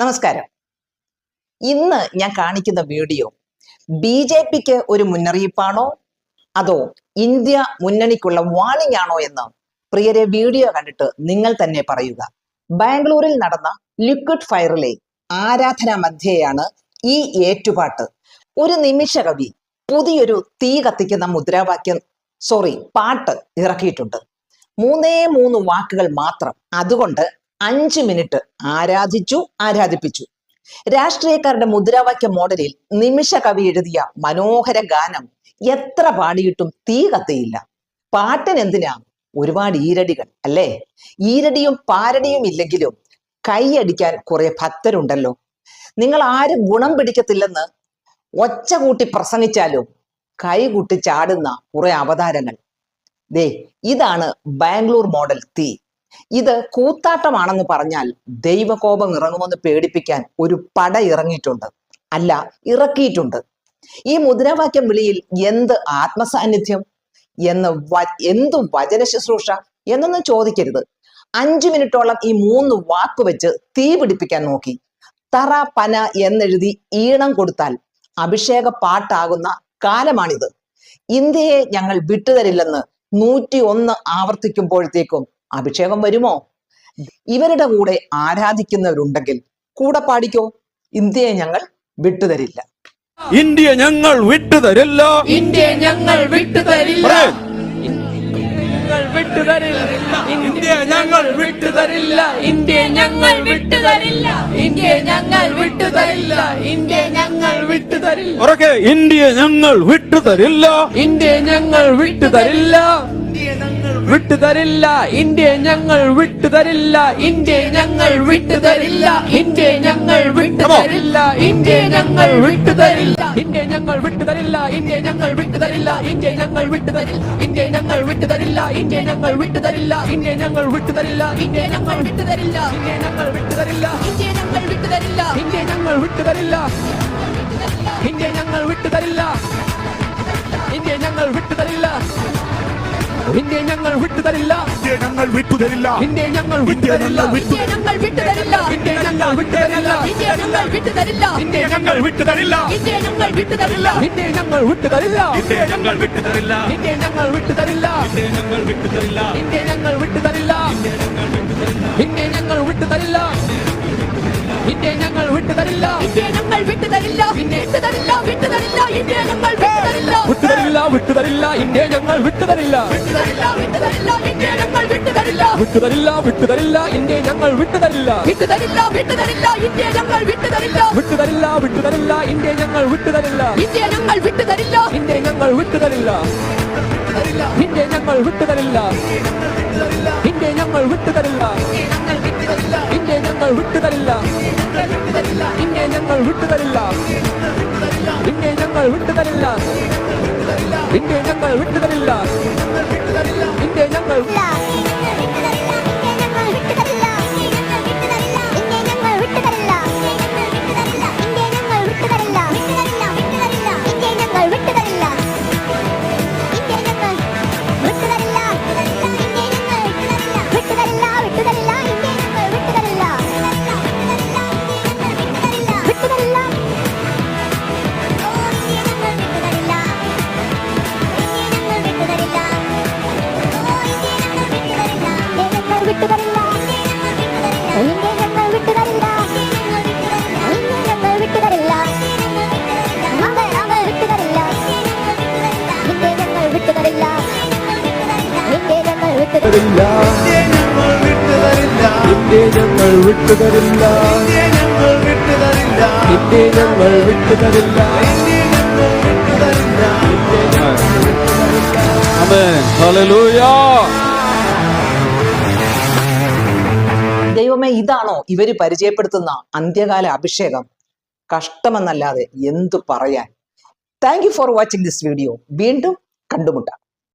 നമസ്കാരം. ഇന്ന് ഞാൻ കാണിക്കുന്ന വീഡിയോ ബി ജെ പിക്ക് ഒരു മുന്നറിയിപ്പാണോ? അതോ ഇന്ത്യ മുന്നണിക്കുള്ള വാണിംഗ് ആണോ എന്ന്? പ്രിയരെ വീഡിയോ കണ്ടിട്ട് നിങ്ങൾ തന്നെ പറയുക. ബാംഗ്ലൂരിൽ നടന്ന ലിക്വിഡ് ഫയറിലെ ആരാധനാ മധ്യയാണ് ഈ ഏറ്റുപാട്ട്. ഒരു നിമിഷ കവി പുതിയൊരു തീ കത്തിക്കുന്ന മുദ്രാവാക്യം സോറി പാട്ട് ഇറക്കിയിട്ടുണ്ട്. മൂന്നേ മൂന്ന് വാക്കുകൾ മാത്രം. അതുകൊണ്ട് അഞ്ച് മിനിറ്റ് ആരാധിച്ചു ആരാധിപ്പിച്ചു. രാഷ്ട്രീയക്കാരുടെ മുദ്രാവാക്യ മോഡലിൽ നിമിഷ കവി എഴുതിയ മനോഹര ഗാനം എത്ര പാടിയിട്ടും തീ കത്തിയില്ല. പാട്ടിനെന്തിനാ ഒരുപാട് ഈരടികൾ അല്ലേ? ഈരടിയും പാരടിയും ഇല്ലെങ്കിലും കൈയടിക്കാൻ കുറെ ഭക്തരുണ്ടല്ലോ. നിങ്ങൾ ആരും ഗുണം പിടിക്കത്തില്ലെന്ന് ഒച്ച കൂട്ടി പ്രസംഗിച്ചാലും കൈകൂട്ടി ചാടുന്ന കുറെ അവതാരങ്ങൾ. ദേ ഇതാണ് ബാംഗ്ലൂർ മോഡൽ തീ. ഇത് കൂത്താട്ടമാണെന്ന് പറഞ്ഞാൽ ദൈവകോപം ഇറങ്ങുമെന്ന് പേടിപ്പിക്കാൻ ഒരു പട ഇറങ്ങിയിട്ടുണ്ട്. അല്ല ഇറക്കിയിട്ടുണ്ട്. ഈ മുദ്രാവാക്യം വിളിയിൽ എന്ത് ആത്മസാന്നിധ്യം? എന്ന് എന്തു വചന ശുശ്രൂഷ? എന്നൊന്നും ചോദിക്കരുത്. അഞ്ചു മിനിറ്റോളം ഈ മൂന്ന് വാക്ക് വെച്ച് തീ പിടിപ്പിക്കാൻ നോക്കി. തറ പന എന്നെഴുതി ഈണം കൊടുത്താൽ അഭിഷേക പാട്ടാകുന്ന കാലമാണിത്. ഇന്ത്യയെ ഞങ്ങൾ വിട്ടുതരില്ലെന്ന് നൂറ്റി ഒന്ന് ആവർത്തിക്കുമ്പോഴത്തേക്കും അഭിഷേകം വരുമോ? ഇവരുടെ കൂടെ ആരാധിക്കുന്നവരുണ്ടെങ്കിൽ കൂടെ പാടിക്കോ? ഇന്ത്യയെ ഞങ്ങൾ വിട്ടുതരില്ല. ഇന്ത്യ ഞങ്ങൾ വിട്ടുതരില്ല. ഇന്ത്യ ഞങ്ങൾ വിട്ടുതരില്ല. വിട്ടുതരില്ല. ഇന്ത്യ ഞങ്ങൾ വിട്ടുതരില്ല. ഇന്ത്യ ഞങ്ങൾ വിട്ടുതരില്ല. ഇന്ത്യ ഞങ്ങൾ വിട്ടുതരില്ല ഇന്ത്യ ഞങ്ങൾ വിട്ടുതരില്ല ഉറക്കെ ഇന്ത്യ ഞങ്ങൾ വിട്ടുതരില്ല ഇന്ത്യ ഞങ്ങൾ വിട്ടുതരില്ല വിട്ടുതരില്ല ഇന്ത്യ ഞങ്ങൾ വിട്ടുതരില്ല ഇന്ത്യ ഞങ്ങൾ വിട്ടുതരില്ല ഇന്ത്യ ഞങ്ങൾ വിട്ടുതരില്ല ഇന്ത്യ ഞങ്ങൾ വിട്ടുതരില്ല ഇന്ത്യ ഞങ്ങൾ വിട്ടുതരില്ല ഇന്ത്യ ഞങ്ങൾ വിട്ടുതരില്ല ഇന്ത്യ ഞങ്ങൾ വിട്ടുതരില്ല ഇന്ത്യ ഞങ്ങൾ വിട്ടുതരില്ല ഇന്ത്യ ഞങ്ങൾ വിട്ടുതരില്ല ഇന്ത്യ ഞങ്ങൾ വിട്ടുതരില്ല ഇന്ത്യ ഞങ്ങൾ വിട്ടുതരില്ല ഇന്ത്യ ഞങ്ങൾ വിട്ടുതരില്ല ഇന്ത്യ ഞങ്ങൾ വിട്ടുതരില്ല ഇന്ത്യ ഞങ്ങൾ വിട്ടുതരില്ല ഇന്ത്യ ഞങ്ങൾ വിട്ടുതരില്ല ഇന്ത്യ ഞങ്ങൾ വിട്ടുതരില്ല ഇന്ത്യ ഞങ്ങൾ വിട്ടുതരില്ല ഇന്ത്യ ഞങ്ങൾ വിട്ടുതരില്ല ഇന്ത്യ ഞങ്ങൾ ഇന്ത്യ ഞങ്ങൾ വിട്ടുതരില്ല ഇന്ത്യ ഞങ്ങൾ വിട്ടുതരില്ല ഇന്ത്യ ഞങ്ങൾ വിട്ടുതരില്ല ഇന്ത്യ ഞങ്ങൾ വിട്ടുതരില്ല ഇന്ത്യ ഞങ്ങൾ വിട്ടുതരില്ല ഇന്ത്യ ഞങ്ങൾ വിട്ടുതരില്ല ഇന്ത്യ ഞങ്ങൾ വിട്ടുതരില്ല ഇന്ത്യ ഞങ്ങൾ വിട്ടുതരില്ല ഇന്ത്യ ഞങ്ങൾ വിട്ടുതരില്ല ഇന്ത്യ ഞങ്ങൾ വിട്ടുതരില്ല ഇന്ത്യ ഞങ്ങൾ വിട്ടുതരില്ല ഇന്ത്യ ഞങ്ങൾ വിട്ടുതരില്ല ഇന്ത്യ ഞങ്ങൾ വിട്ടുതരില്ല ഇന്ത്യ ഞങ്ങൾ വിട്ടുതരില്ല വിട്ടുതരില്ല വിട്ടുതരില്ല ഇന്ത്യ ഞങ്ങൾ വിട്ടുതരില്ല വിട്ടുതരില്ല വിട്ടുതരില്ല ഇന്ത്യ ഞങ്ങൾ വിട്ടുതരില്ല വിട്ടുതരില്ല വിട്ടുതരില്ല ഇന്ത്യ ഞങ്ങൾ വിട്ടുതരില്ല വിട്ടുതരില്ല വിട്ടുതരില്ല ഇന്ത്യ ഞങ്ങൾ വിട്ടുതരില്ല ഇന്ത്യ ഞങ്ങൾ വിട്ടുതരില്ല ഇന്ത്യ ഞങ്ങൾ വിട്ടുതരില്ല ഇന്ത്യ ഞങ്ങൾ വിട്ടുതരില്ല ഇന്ത്യ ഞങ്ങൾ വിട്ടുതരില്ല ഇന്ത്യ ഞങ്ങൾ വിട്ടുതരില്ല ഇന്ത്യ ഞങ്ങൾ വിട്ടുതരില്ല ഞങ്ങൾ വിട്ടുതരില്ല. നിന്നെ ഞങ്ങൾ വിട്ടുതരില്ല. നിന്നെ ഞങ്ങൾ വിട്ടുതരില്ല. നിന്നെ ഞങ്ങൾ വിട്ടുതരില്ല. നിന്നെ ഞങ്ങൾ വിട്ടുതരില്ല ഇന്ത്യ ഞങ്ങൾ വിട്ടുതരില്ല ഇന്ത്യ ഞങ്ങൾ വിട്ടുതരില്ല ദൈവമേ ഇതാണോ ഇവർ പരിചയപ്പെടുത്തുന്ന അന്ത്യകാല അഭിഷേകം? കഷ്ടമെന്നല്ലാതെ എന്തു പറയാൻ? Thank you for watching this video വീണ്ടും കണ്ടുമുട്ടാം.